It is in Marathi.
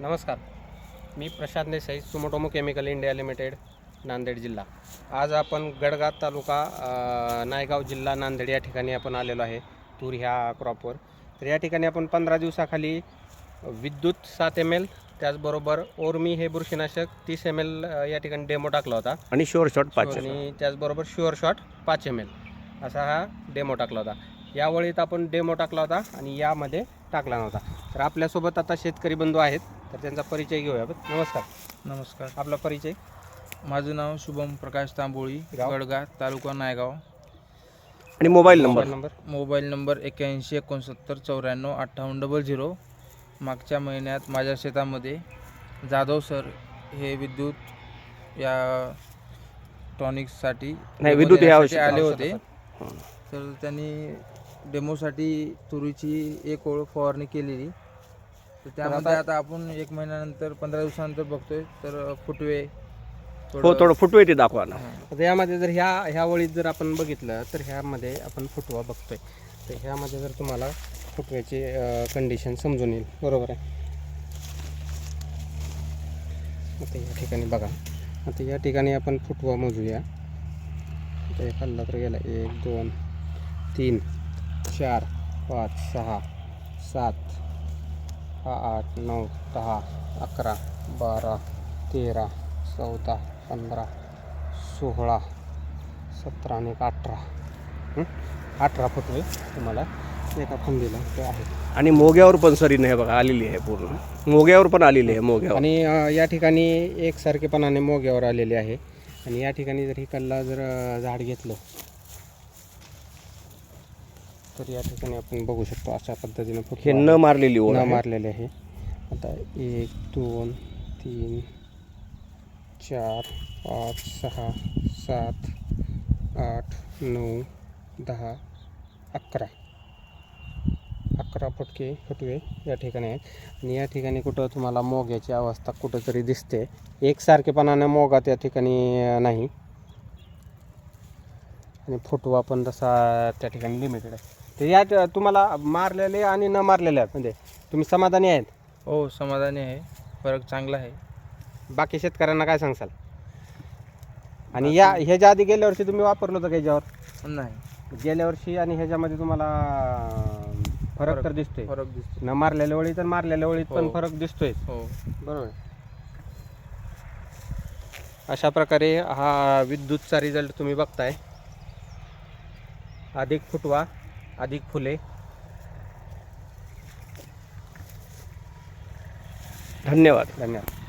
नमस्कार. मी Prashant Desai Sumitomo chemical India limited Nanded जिल्हा. आज आपण गडगाव तालुका नायगाव जिल्हा नांदेड या ठिकाणी आपण आलेलो आहे तूर ह्या क्रॉपवर तर या ठिकाणी आपण पंधरा दिवसाखाली विद्युत सात एम एल त्याचबरोबर ओरमी हे बुरशीनाशक तीस एम एल या ठिकाणी डेमो टाकला होता. आणि शुअर शॉट पाच आणि त्याचबरोबर शुअर शॉट पाच एम एल असा हा डेमो टाकला होता. या वळीत आपण डेमो टाकला होता आणि यामध्ये टाकला नव्हता. तर आपल्यासोबत आता शेतकरी बंधू आहेत. तर त्यांचा परिचय घेऊया. नमस्कार. नमस्कार. आपला परिचय? माझं नाव शुभम प्रकाश तांबोळी गाव? गडगा तालुका नायगाव. आणि mobile number? Mobile number? Mobile number एक्क्याऐंशी एकोणसत्तर चौऱ्याण्णव अठ्ठावन्न डबल झिरो. मागच्या महिन्यात माझ्या शेतामध्ये जाधव सर हे विद्युत या टॉनिक्ससाठी नाही, विद्युत हे आले होते. तर त्यांनी डेमोसाठी तुरीची एक ओळ फवारणी केलेली. तर त्यामध्ये आता आपण एक महिन्यानंतर पंधरा दिवसानंतर बघतोय तर फुटवे हो थोडं फुटवे ते दाखवा ना. आता यामध्ये जर ह्या ह्या वळीत जर आपण बघितलं तर ह्यामध्ये आपण फुटवा बघतोय. तर ह्यामध्ये जर तुम्हाला फुटव्याची कंडिशन समजून येईल. बरोबर आहे? आता या ठिकाणी बघा. आता या ठिकाणी आपण फुटवा मोजूया. आता एक हल्ला तर गेला. एक दोन तीन चार पाच सहा सात हा आठ नऊ दहा अकरा बारा तेरा चौदा पंधरा सोळा सतरा आणि एक अठरा. हं? अठरा फुटवे तुम्हाला. एका फांदीला ते आहेत. आणि मोग्यावर पण सरीने हे बघा आलेली आहे पूर्ण. मोग्यावर पण आलेली आहे मोग्यावर. आणि अ, या ठिकाणी एकसारखेपणाने मोग्यावर आलेले आहे. आणि या ठिकाणी जर ही कल्ला जर अ, झाड घेतलं तर या ठिकाणी आपण बघू शकतो अशा पद्धतीने हे फुटवा न मारलेली ओळ न. मारलेले आहे. आता एक दोन तीन चार पाच सहा सात आठ नऊ दहा अकरा. अकरा फुटके फुटवे या ठिकाणी आहेत. आणि या ठिकाणी कुठं तुम्हाला मोग्याची अवस्था कुठंतरी दिसते. एकसारखेपणाने मोगा त्या ठिकाणी नाही. आणि फुटवा पण तसा त्या ठिकाणी लिमिटेड आहे. तर या तुम्हाला मारलेले आणि न मारलेले आहेत म्हणजे तुम्ही समाधानी आहेत? हो समाधानी आहे. फरक चांगला आहे. बाकी शेतकऱ्यांना काय सांगसाल? आणि या ह्याच्या आधी गेल्या वर्षी तुम्ही वापरलं होतं का ह्याच्यावर? नाही. गेल्या वर्षी आणि ह्याच्यामध्ये तुम्हाला फरक तर. दिसतोय. फरक दिसतो न मारलेल्या वेळी तर मारलेल्या वेळीत पण हो. फरक दिसतोय. हो. बरोबर. अशा प्रकारे हा विद्युतचा रिझल्ट तुम्ही बघताय. अधिक फुटवा. अधिक फुले. धन्यवाद धन्यवाद.